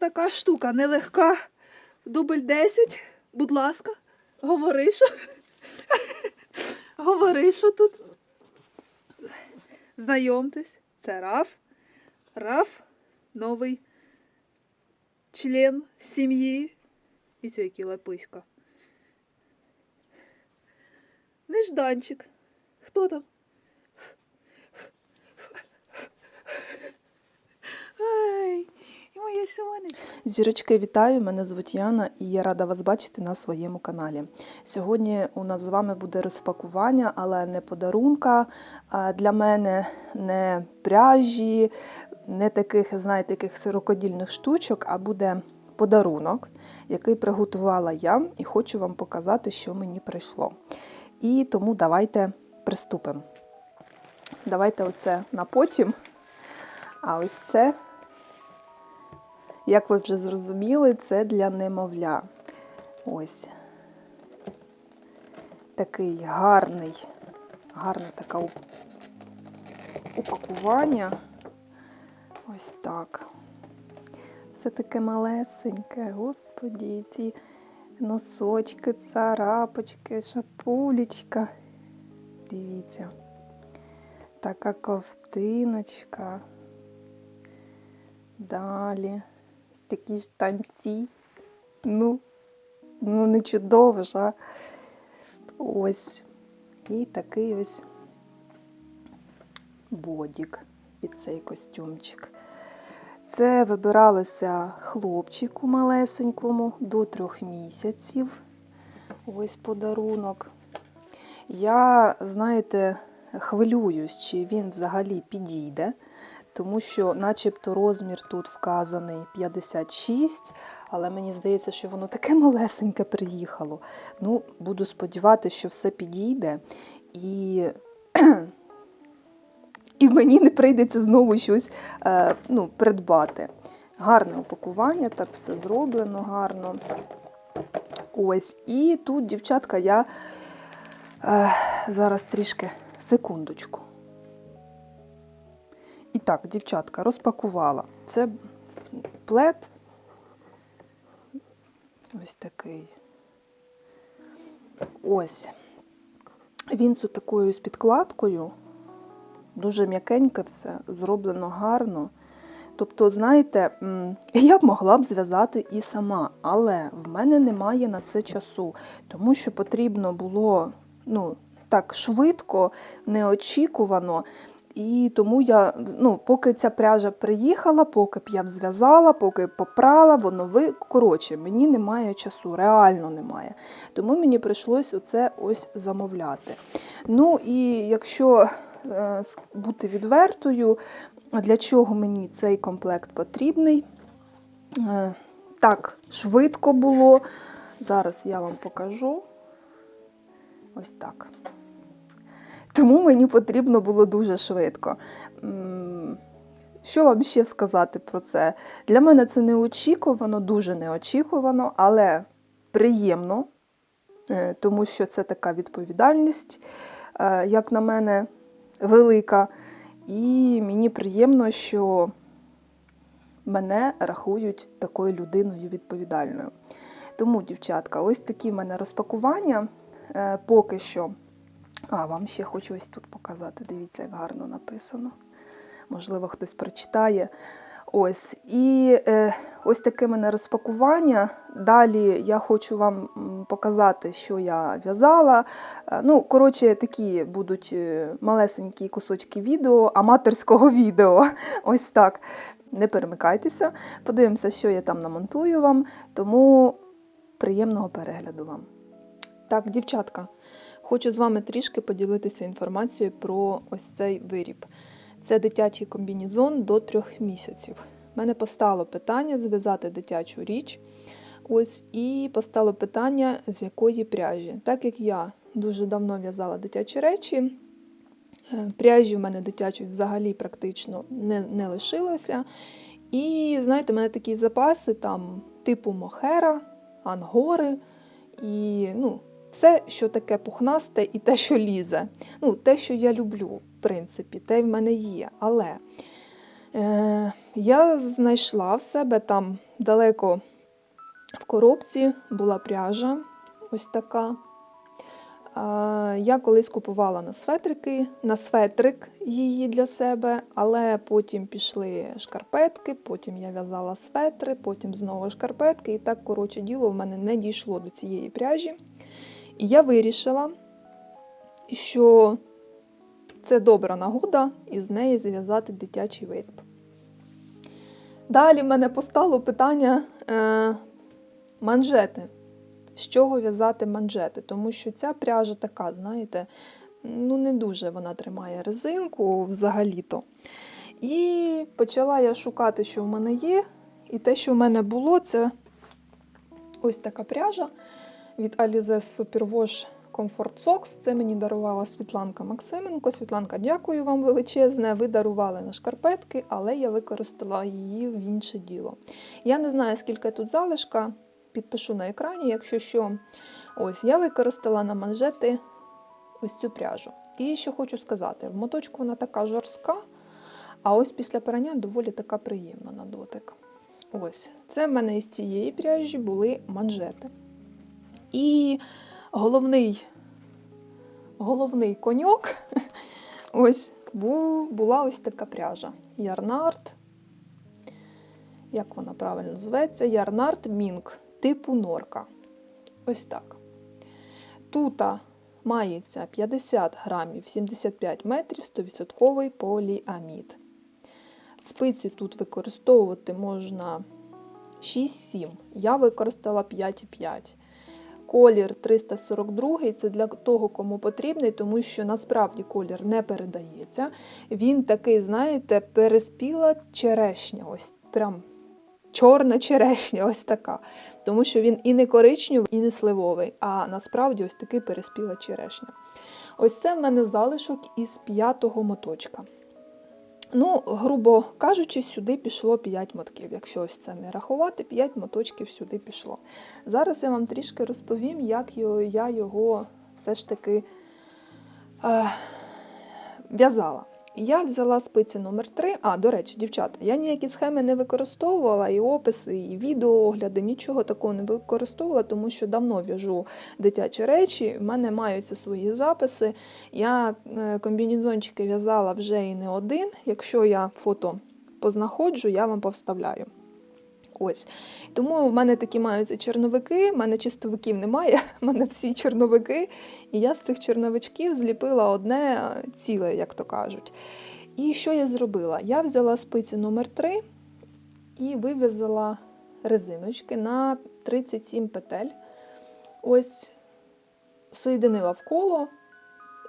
Така штука, нелегка. Дубль 10, будь ласка, говори, що. Говори, що тут. Знайомтесь, це Раф. Раф новий член сім'ї. І це який лаписька. Нежданчик. Хто там? Ай, і моя сонечко. Зірочки, вітаю! Мене звуть Яна і я рада вас бачити на своєму каналі. Сьогодні у нас з вами буде розпакування, але не подарунка для мене, не пряжі, не таких, знаєте, таких сирокодільних штучок, а буде подарунок, який приготувала я, і хочу вам показати, що мені прийшло. І тому давайте приступимо. Давайте оце на потім. А ось це як ви вже зрозуміли, це для немовля. Ось такий гарний, гарне таке упакування. Ось так. Все таке малесеньке, господі, ці носочки, царапочки, шапулечка. Дивіться. Така ковтиночка. Далі такі ж танці. Ну, ну не чудово ж, а ось. І такий ось бодік під цей костюмчик. Це вибиралося хлопчику малесенькому до трьох місяців. Ось подарунок. Я, знаєте, хвилююсь, чи він взагалі підійде тому що, начебто, розмір тут вказаний 56, але мені здається, що воно таке малесеньке приїхало. Ну, буду сподіватися, що все підійде, і і мені не прийдеться знову щось е, ну, придбати. Гарне упакування, так все зроблено гарно. Ось. І тут, дівчатка, я е, зараз трішки секундочку. Так, дівчатка, розпакувала. Це плед. Ось такий. Ось. Він з такою з підкладкою. Дуже м'якеньке все, зроблено гарно. Тобто, знаєте, я б могла б зв'язати і сама, але в мене немає на це часу, тому що потрібно було ну, так швидко, неочікувано. І тому я, ну, поки ця пряжа приїхала, поки б я б зв'язала, поки попрала, воно ви. Коротше, мені немає часу, реально немає. Тому мені прийшлось оце ось замовляти. Ну і якщо е, бути відвертою, для чого мені цей комплект потрібний? Е, так, швидко було. Зараз я вам покажу. Ось так. Тому мені потрібно було дуже швидко. Що вам ще сказати про це? Для мене це неочікувано, дуже неочікувано, але приємно, е, тому що це така відповідальність, е, як на мене, велика. І мені приємно, що мене рахують такою людиною відповідальною. Тому, дівчатка, ось такі в мене розпакування е, поки що. А, вам ще хочу ось тут показати. Дивіться, як гарно написано. Можливо, хтось прочитає. Ось. І е, ось таке мене розпакування. Далі я хочу вам показати, що я в'язала. Е, ну, коротше, такі будуть е, малесенькі кусочки відео, аматорського відео. Ось так. Не перемикайтеся. Подивимося, що я там намонтую вам. Тому приємного перегляду вам. Так, дівчатка. Хочу з вами трішки поділитися інформацією про ось цей виріб. Це дитячий комбінізон до трьох місяців. У мене постало питання зв'язати дитячу річ. Ось І постало питання, з якої пряжі. Так як я дуже давно в'язала дитячі речі, е, пряжі в мене дитячої взагалі практично не не лишилося. І, знаєте, в мене такі запаси там типу мохера, ангори. І ну, все, що таке пухнасте і те, що лізе. Ну, Те, що я люблю, в принципі, те в мене є. Але е, я знайшла в себе там далеко в коробці була пряжа, ось така. Я колись купувала на светрики, на светрик її для себе, але потім пішли шкарпетки, потім я в'язала светри, потім знову шкарпетки. І так, коротше, діло в мене не дійшло до цієї пряжі. І я вирішила, що це добра нагода із неї зв'язати дитячий виріб. Далі в мене постало питання е, манжети. З чого в'язати манжети? Тому що ця пряжа така, знаєте, ну не дуже вона тримає резинку взагалі-то. І почала я шукати, що в мене є. І те, що в мене було, це ось така пряжа від Alize Superwash Comfort Socks. Це мені дарувала Світланка Максименко. Світланка, дякую вам величезне. Ви дарували на шкарпетки, але я використала її в інше діло. Я не знаю, скільки тут залишка, підпишу на екрані, якщо що. Ось, я використала на манжети ось цю пряжу. І що хочу сказати: в моточку вона така жорстка, а ось після перання доволі така приємна на дотик. Ось, це в мене із цієї пряжі були манжети. І головний, головний коньок ось бу- була ось така пряжа. Ярнард. Як вона правильно зветься? Ярнард Мінк, типу норка. Ось так. Тут мається 50 грамів 75 метрів 100% поліамід. Спиці тут використовувати можна 6-7. Я використала 5,5. Колір 342 це для того, кому потрібний, тому що насправді колір не передається. Він такий, знаєте, переспіла черешня. Ось прям чорна черешня, ось така. Тому що він і не коричневий, і не сливовий, а насправді ось такий переспіла черешня. Ось це в мене залишок із п'ятого моточка. Ну, грубо кажучи, сюди пішло 5 мотків. Якщо ось це не рахувати, 5 моточків сюди пішло. Зараз я вам трішки розповім, як я його все ж таки е, в'язала. Я взяла спиці номер 3 А, до речі, дівчата, я ніякі схеми не використовувала, і описи, і відеоогляди, нічого такого не використовувала, тому що давно в'яжу дитячі речі, в мене маються свої записи. Я комбінізончики комбінезончики в'язала вже і не один. Якщо я фото познаходжу, я вам повставляю. Ось. Тому в мене такі маються черновики, в мене чистовиків немає, в мене всі черновики. І я з цих черновичків зліпила одне е, ціле, як то кажуть. І що я зробила? Я взяла спиці номер 3 і вив'язала резиночки на 37 петель. Ось соєдинила в коло,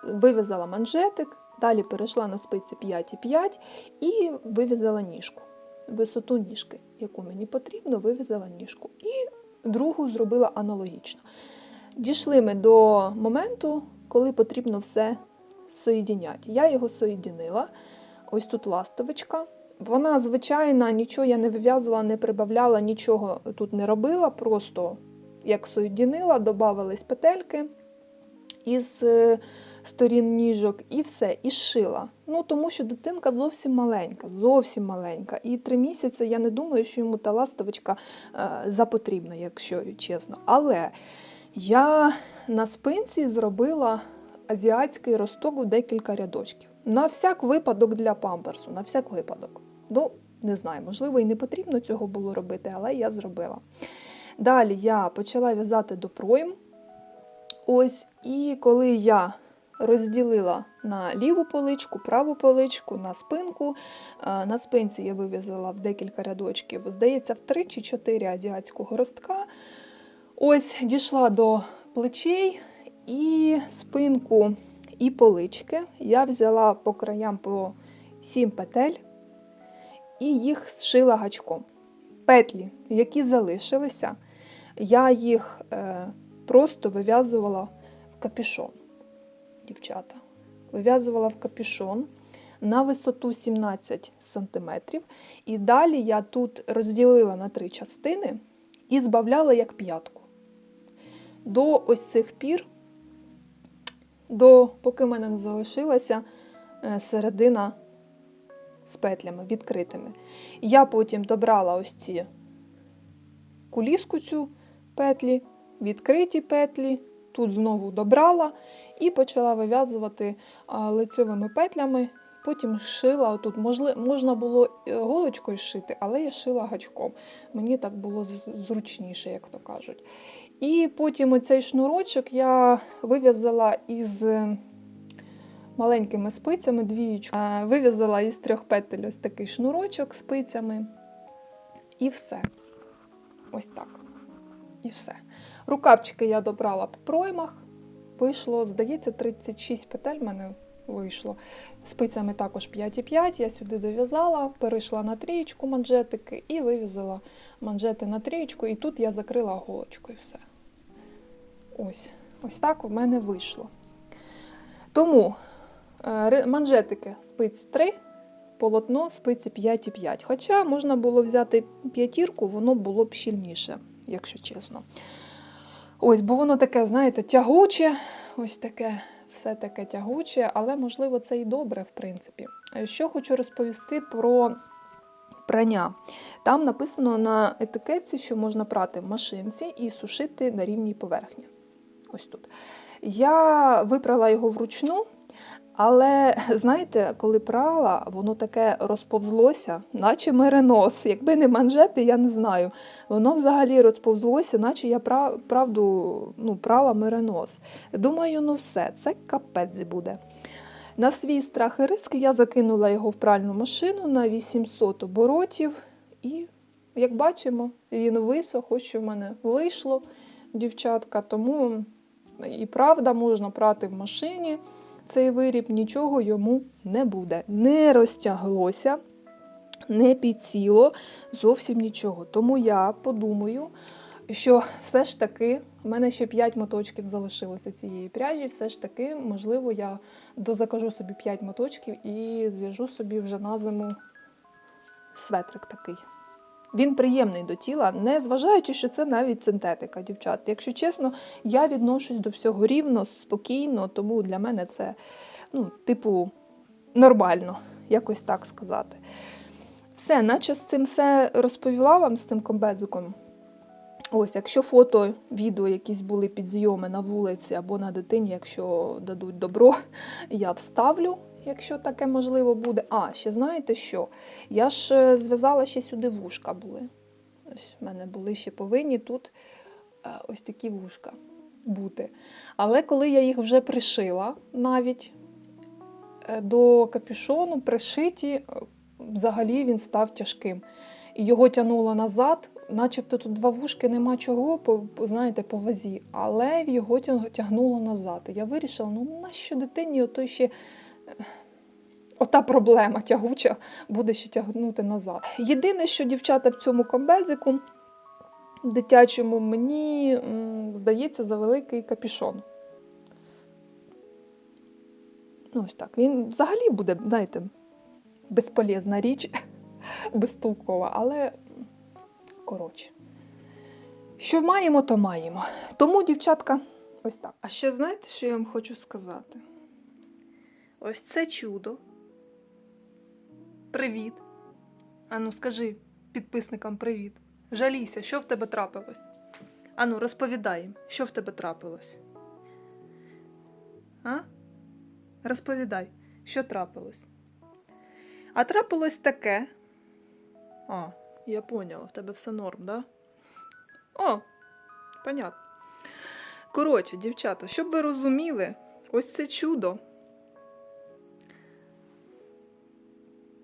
вив'язала манжетик, далі перейшла на спиці 5,5 і вив'язала ніжку. Висоту ніжки, яку мені потрібно, вив'язала ніжку. І другу зробила аналогічно. Дійшли ми до моменту, коли потрібно все соєдіняти. Я його соєдинила. Ось тут ластовичка. Вона звичайна, нічого я не вив'язувала, не прибавляла, нічого тут не робила. Просто як соєдинила, додавались петельки із е, сторін ніжок і все, і шила. Ну тому що дитинка зовсім маленька, зовсім маленька. І три місяці я не думаю, що йому та ластовичка е, запотрібна, якщо чесно. Але я на спинці зробила азіатський росток у декілька рядочків. На всяк випадок для памперсу, на всяк випадок. Ну, не знаю, можливо, і не потрібно цього було робити, але я зробила. Далі я почала в'язати до пройм. Ось, і коли я розділила на ліву поличку, праву поличку, на спинку. е, На спинці я вив'язала в декілька рядочків, здається, в 3 чи 4 азіатського ростка. Ось дійшла до плечей і спинку, і полички. Я взяла по краям по 7 петель і їх зшила гачком. Петлі, які залишилися, я їх е, просто вив'язувала в капюшон, дівчата. Вив'язувала в капюшон на висоту 17 см. І далі я тут розділила на три частини і збавляла як п'ятку. До ось цих пір, до, поки в мене не залишилася е, середина з петлями відкритими. Я потім добрала ось ці куліску цю петлі, відкриті петлі, тут знову добрала і почала вив'язувати лицевими петлями. Потім шила тут, можна було е, голочкою шити, але я шила гачком. Мені так було зручніше, як то кажуть. І потім оцей шнурочок я вив'язала із е, маленькими спицями, двієчку. Е, Вив'язала із трьох петель ось такий шнурочок спицями. І все. Ось так. І все. Рукавчики я добрала по проймах. Вийшло, здається, 36 петель в мене вийшло. Спицями також 5,5. Я сюди дов'язала, перейшла на трієчку манжетики і вив'язала манжети на трієчку. І тут я закрила голочкою все. Ось. Ось так в мене вийшло. Тому е, манжетики спиць 3, полотно спиці 5,5. Хоча можна було взяти п'ятірку, воно було б щільніше, якщо чесно. Ось, бо воно таке, знаєте, тягуче, ось таке, все таке тягуче, але можливо це і добре, в принципі. Що хочу розповісти про прання. Там написано на етикетці, що можна прати в машинці і сушити на рівній поверхні. Ось тут. Я випрала його вручну, але знаєте, коли прала, воно таке розповзлося, наче меренос. Якби не манжети, я не знаю. Воно взагалі розповзлося, наче я пра- правду ну, прала меренос. Думаю, ну все, це капець буде. На свій страх і риск я закинула його в пральну машину на 800 оборотів. І, як бачимо, він висох, ось що в мене вийшло, дівчатка. Тому і правда можна прати в машині цей виріб, нічого йому не буде. Не розтяглося, не підсіло, зовсім нічого. Тому я подумаю, що все ж таки, в мене ще 5 моточків залишилося цієї пряжі, все ж таки, можливо, я дозакажу собі 5 моточків і зв'яжу собі вже на зиму светрик такий. Він приємний до тіла, не зважаючи, що це навіть синтетика, дівчат. Якщо чесно, я відношусь до всього рівно, спокійно, тому для мене це, ну, типу, нормально, якось так сказати. Все, наче з цим все розповіла вам з цим комбезиком. Ось, якщо фото, відео якісь були підзйоми на вулиці або на дитині, якщо дадуть добро, я вставлю, якщо таке можливо буде. А, ще знаєте що? Я ж е, зв'язала ще сюди вушка були. Ось в мене були ще повинні тут е, ось такі вушка бути. Але коли я їх вже пришила навіть е, до капюшону, пришиті, взагалі він став тяжким. І його тягнуло назад, начебто тут два вушки нема чого, по- знаєте, по вазі, але його тягнуло назад. І я вирішила, ну нащо дитині ото ще. Ота проблема тягуча буде ще тягнути назад. Єдине, що дівчата в цьому комбезику дитячому мені здається за великий капішон. Ну, ось так. Він взагалі буде, знаєте, безполезна річ, безтолкова, але коротше. Що маємо, то маємо. Тому, дівчатка, ось так. А ще знаєте, що я вам хочу сказати? Ось це чудо. Привіт. Ану, скажи підписникам привіт. Жалійся, що в тебе трапилось? Ану, розповідай що в тебе трапилось. А? Розповідай, що трапилось. А трапилось таке. А, я поняла, в тебе все норм, да? О, понятно. Коротше, дівчата, щоб ви розуміли, ось це чудо.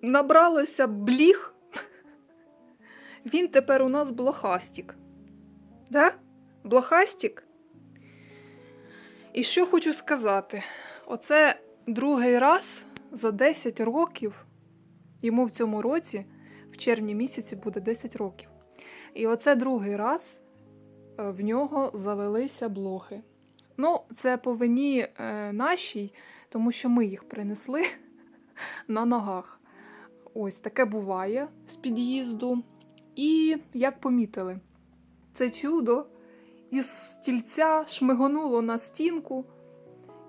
Набралося бліг. Він тепер у нас блохастік. Да? Блохастік? І що хочу сказати? Оце другий раз за 10 років, йому в цьому році, в червні місяці, буде 10 років. І оце другий раз е, в нього завелися блохи. Ну, це по вині е, нашій, тому що ми їх принесли на ногах. Ось таке буває з під'їзду. І як помітили, це чудо із стільця шмигонуло на стінку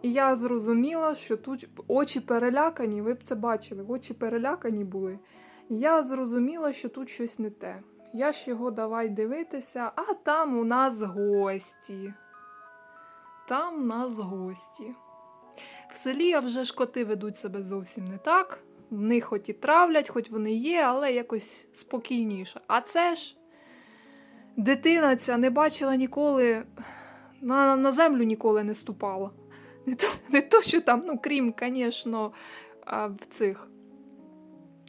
І я зрозуміла, що тут очі перелякані, ви б це бачили, очі перелякані були. Я зрозуміла, що тут щось не те. Я ж його давай дивитися, а там у нас гості. Там у нас гості. В селі вже ж коти ведуть себе зовсім не так. Них хоч і травлять, хоч вони є, але якось спокійніше. А це ж дитина ця не бачила ніколи, на, на землю ніколи не ступала. Не то, не то, що там, ну, крім, звісно, в цих.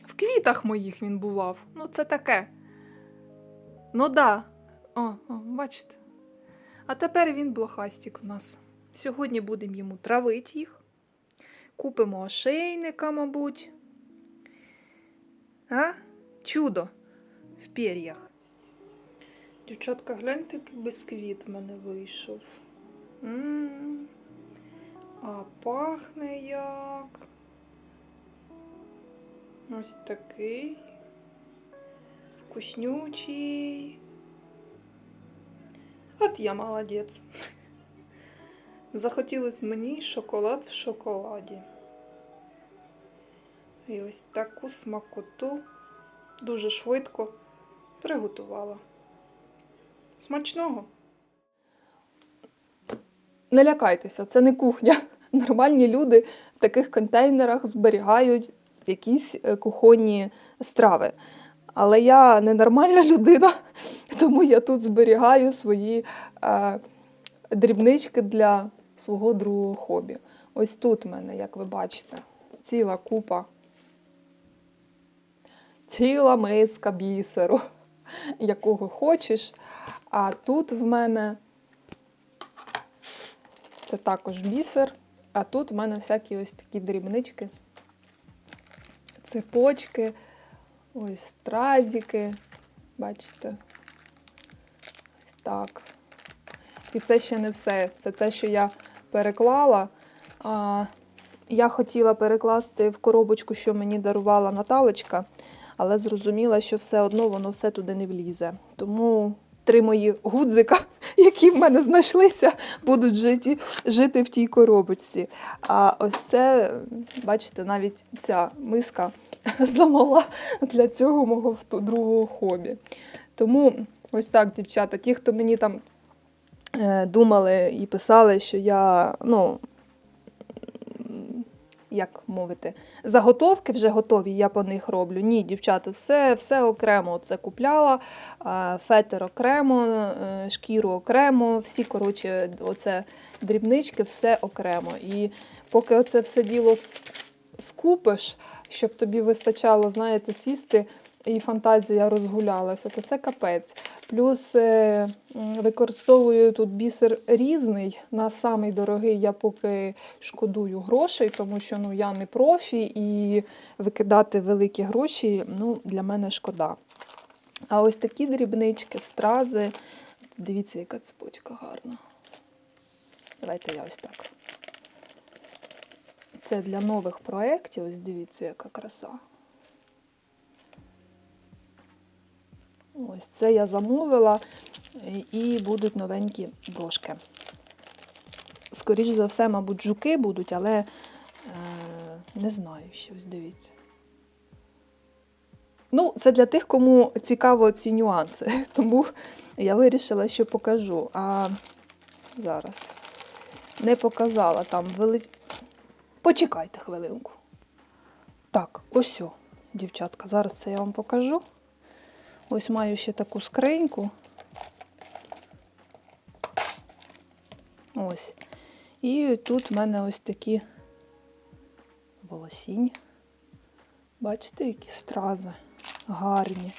В квітах моїх він бував. Ну, це таке. Ну да. О, о, бачите. А тепер він блохастик у нас. Сьогодні будемо йому травити їх. Купимо ошейника, мабуть. А? Чудо в пер'ях. Дівчатка, гляньте, який бисквіт в мене вийшов. М. А пахне як. Ось такий. Вкуснючий. От я молодець. Захотілось мені шоколад в шоколаді. І ось таку смакоту дуже швидко приготувала. Смачного! Не лякайтеся, це не кухня. Нормальні люди в таких контейнерах зберігають якісь е, кухонні страви. Але я ненормальна людина, тому я тут зберігаю свої е, дрібнички для свого другого хобі. Ось тут в мене, як ви бачите, ціла купа, ціла миска бісеру, якого хочеш. А тут в мене це також бісер. А тут в мене всякі ось такі дрібнички, цепочки, ось стразики. Бачите? Ось так. І це ще не все. Це те, що я переклала. Я хотіла перекласти в коробочку, що мені дарувала Наталочка, але зрозуміла, що все одно воно все туди не влізе. Тому три мої гудзика, які в мене знайшлися, будуть жити, жити в тій коробочці. А ось це, бачите, навіть ця миска замала для цього мого другого хобі. Тому ось так, дівчата, ті, хто мені там е, думали і писали, що я, ну, як мовити, заготовки вже готові, я по них роблю. Ні, дівчата, все, все окремо. Це купляла, фетер окремо, е, шкіру окремо, всі, коротше, оце дрібнички, все окремо. І поки оце все діло скупиш, щоб тобі вистачало, знаєте, сісти. І фантазія розгулялася, то це капець. Плюс е, використовую тут бісер різний. На самий дорогий я поки шкодую грошей, тому що ну, я не профі і викидати великі гроші ну, для мене шкода. А ось такі дрібнички, стрази. Дивіться, яка цепочка гарна. Давайте я ось так. Це для нових проєктів. Ось дивіться, яка краса. Ось це я замовила і- і будуть новенькі брошки. Скоріше за все, мабуть, жуки будуть, але е, не знаю ще, ось дивіться. Ну, це для тих, кому цікаво ці нюанси. Тому я вирішила, що покажу. А зараз не показала там вели... Почекайте хвилинку. Так, ось, дівчатка, зараз це я вам покажу. Ось маю ще таку скриньку. Ось. І тут в мене ось такі волосінь. Бачите, які стрази гарні.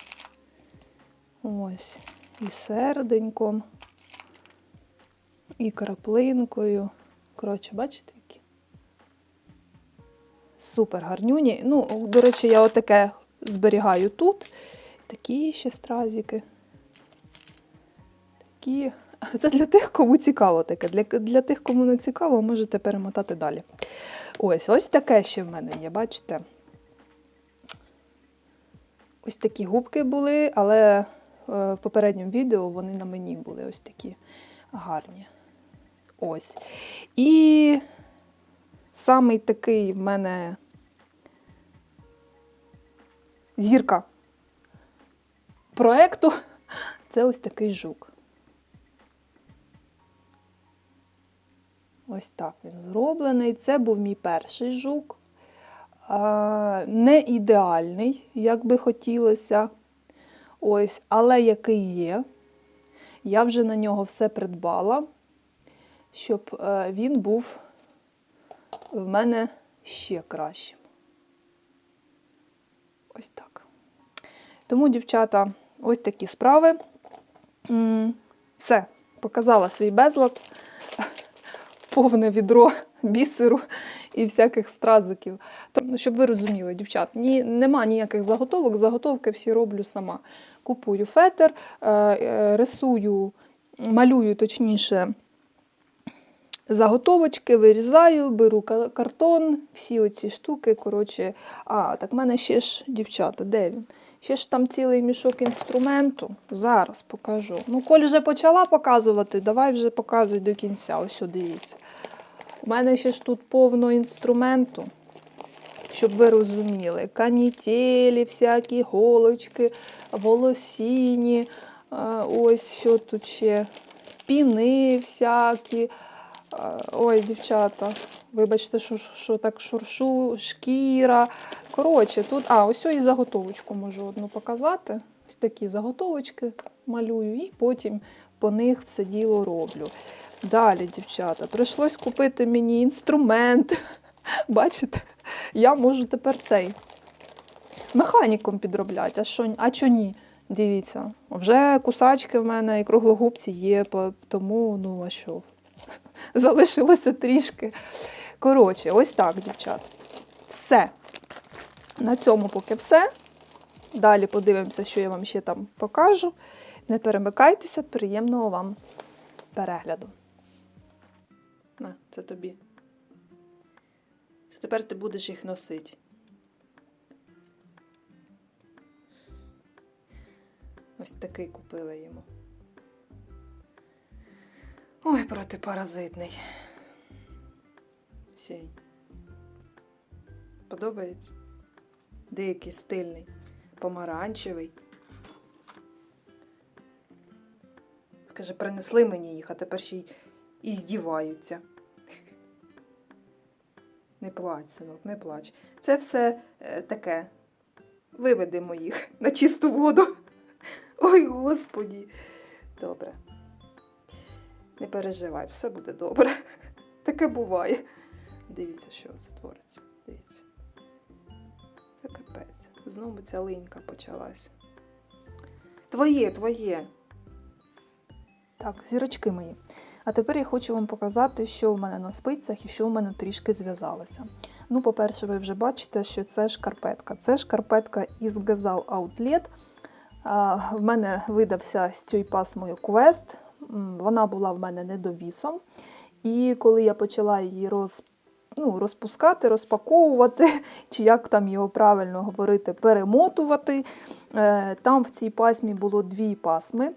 Ось. І серденьком, і краплинкою. Коротше, бачите, які? Супер гарнюні. Ну, до речі, я отаке зберігаю тут. Такі ще стразики. Такі. Це для тих, кому цікаво таке. Для, для тих, кому не цікаво, можете перемотати далі. Ось, ось таке ще в мене є, бачите? Ось такі губки були, але е, в попередньому відео вони на мені були ось такі гарні. Ось. І самий такий в мене зірка проекту це ось такий жук. Ось так він зроблений. Це був мій перший жук. Не ідеальний, як би хотілося. Ось, але який є. Я вже на нього все придбала, щоб е, він був в мене ще кращим. Ось так. Тому, дівчата, ось такі справи. Все, показала свій безлад, повне відро бісеру і всяких стразиків. Тому, щоб ви розуміли, дівчат, ні, нема ніяких заготовок, заготовки всі роблю сама. Купую фетр, е, е, рисую, малюю точніше. Заготовочки вирізаю, беру картон, всі оці штуки. Коротше, а, так в мене ще ж, дівчата, де він? Ще ж там цілий мішок інструменту. Зараз покажу. Ну, Коль вже почала показувати, давай вже показуй до кінця. Ось дивіться. У мене ще ж тут повно інструменту, щоб ви розуміли. Канітелі, всякі голочки, волосіні. е, Ось що тут ще. Піни всякі. Е, Ой, дівчата, вибачте, що, що так шуршу, шкіра. Коротше, тут, а, ось і заготовочку можу одну показати. Ось такі заготовочки малюю, і потім по них все діло роблю. Далі, дівчата, прийшлось купити мені інструмент. Бачите, я можу тепер цей механіком підробляти. А що, а чо ні? Дивіться, вже кусачки в мене і круглогубці є, тому, ну а що? Залишилося трішки. Коротше, ось так, дівчат. Все. На цьому поки все. Далі подивимося, що я вам ще там покажу. Не перемикайтеся, приємного вам перегляду. На, це тобі. Це тепер ти будеш їх носити. Ось такий купила йому. Ой, протипаразитний. Сій. Подобається? Деякий стильний, помаранчевий. Скаже, принесли мені їх, а тепер ще й і здіваються. Не плач, синок, не плач. Це все е, таке. Виведемо їх на чисту воду. Ой, господі. Добре. Не переживай, все буде добре. Таке буває. Дивіться, що це твориться. Дивіться. Капець. Знову ця линька почалась. Твоє, твоє. Так, зірочки мої. А тепер я хочу вам показати, що в мене на спицях і що в мене трішки зв'язалося. Ну, по-перше, ви вже бачите, що це шкарпетка. Це шкарпетка із Gazal Outlet. В мене видався з цією пасмою квест. Вона була в мене недовісом. І коли я почала її роз, ну, розпускати, розпаковувати, чи як там його правильно говорити, перемотувати, е, там в цій пасмі було дві пасми.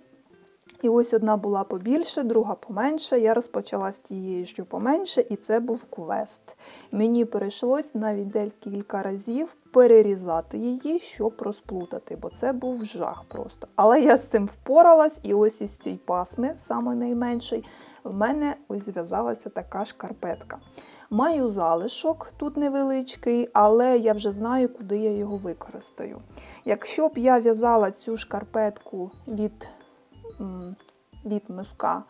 І ось одна була побільше, друга поменше. Я розпочала з тієї, що поменше, і це був квест. Мені прийшлось навіть декілька разів перерізати її, щоб розплутати, бо це був жах просто. Але я з цим впоралась, і ось із цієї пасми, саме найменший, в мене ось зв'язалася така шкарпетка. Маю залишок тут невеличкий, але я вже знаю, куди я його використаю. Якщо б я в'язала цю шкарпетку від від миска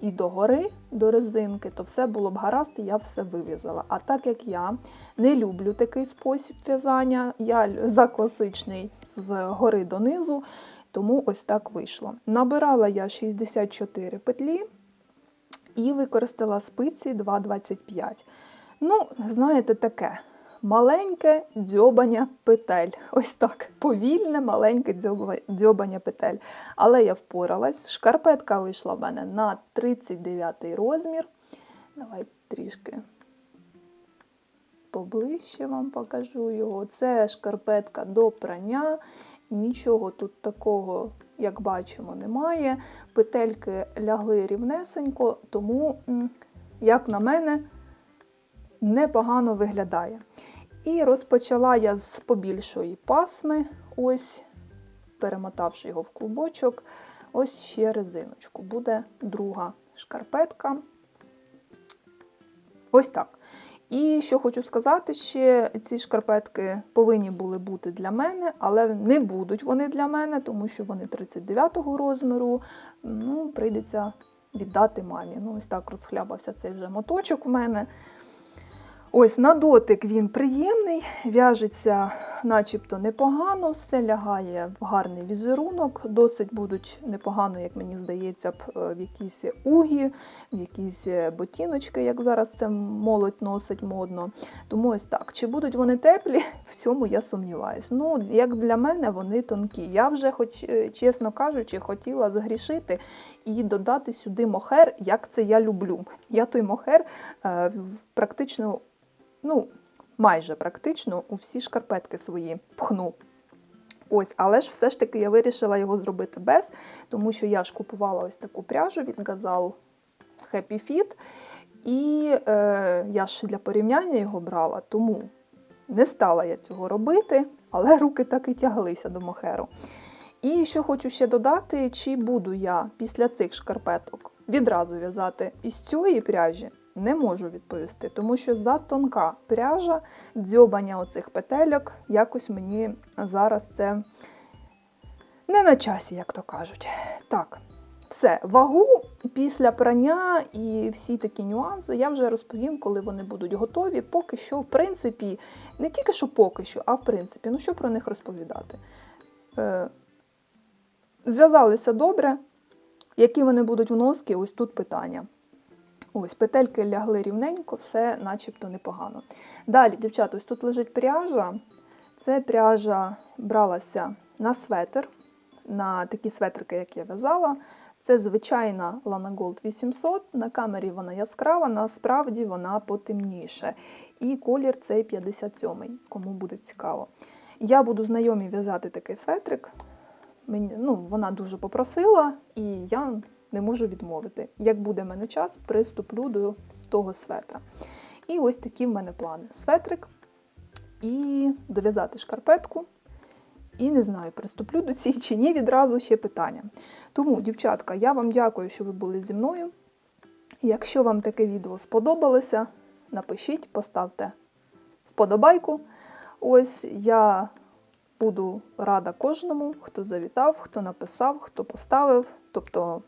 і до гори, до резинки, то все було б гаразд, і я все вив'язала. А так як я не люблю такий спосіб в'язання, я за класичний з гори донизу, тому ось так вийшло. Набирала я 64 петлі і використала спиці 2,25. Ну, знаєте, таке. Маленьке дзьобання петель. Ось так. Повільне, маленьке дзьобання петель. Але я впоралась. Шкарпетка вийшла в мене на 39 розмір. Давай трішки поближче вам покажу його. Це шкарпетка до прання. Нічого тут такого, як бачимо, немає. Петельки лягли рівнесенько, тому, як на мене, непогано виглядає. І розпочала я з побільшої пасми, ось, перемотавши його в клубочок, ось ще резиночку. Буде друга шкарпетка. Ось так. І що хочу сказати, ще ці шкарпетки повинні були бути для мене, але не будуть вони для мене, тому що вони 39-го розміру. Ну, прийдеться віддати мамі. Ну, ось так розхлябався цей вже моточок в мене. Ось на дотик він приємний, в'яжеться начебто непогано, все лягає в гарний візерунок. Досить будуть непогано, як мені здається, е, в якісь угі, в якісь е, ботіночки, як зараз це молодь носить модно. Тому ось так. Чи будуть вони теплі, в цьому я сумніваюсь. Ну, як для мене, вони тонкі. Я вже, хоч, е, чесно кажучи, хотіла згрішити і додати сюди мохер, як це я люблю. Я той мохер практично, ну, майже практично у всі шкарпетки свої пхну. Ось, але ж все ж таки я вирішила його зробити без, тому що я ж купувала ось таку пряжу від Gazal Happy Fit. І е, я ж для порівняння його брала, тому не стала я цього робити, але руки так і тяглися до мохеру. І що хочу ще додати, чи буду я після цих шкарпеток відразу в'язати із цієї пряжі, не можу відповісти, тому що затонка пряжа, дзьобання оцих петельок, якось мені зараз це не на часі, як то кажуть. Так, все, вагу після прання і всі такі нюанси я вже розповім, коли вони будуть готові. Поки що, в принципі, не тільки що поки що, а в принципі, ну що про них розповідати. Е, зв'язалися добре. Які вони будуть в носки, ось тут питання. Ось, петельки лягли рівненько, все начебто непогано. Далі, дівчата, ось тут лежить пряжа. Це пряжа бралася на светр, на такі светрики, як я в'язала. Це звичайна Lana Gold 800. На камері вона яскрава, насправді вона потемніше. І колір цей 57-й, кому буде цікаво. Я буду знайомі в'язати такий светрик. Мені, ну, вона дуже попросила, і я не можу відмовити. Як буде в мене час, приступлю до того светра. І ось такі в мене плани: светрик і дов'язати шкарпетку. І не знаю, приступлю до цієї чи ні, відразу ще питання. Тому, дівчатка, я вам дякую, що ви були зі мною. Якщо вам таке відео сподобалося, напишіть, поставте вподобайку. Ось я буду рада кожному, хто завітав, хто написав, хто поставив. Тобто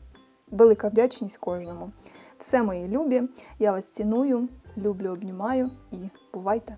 велика вдячність кожному. Все мої любі, я вас ціную, люблю, обнімаю і бувайте!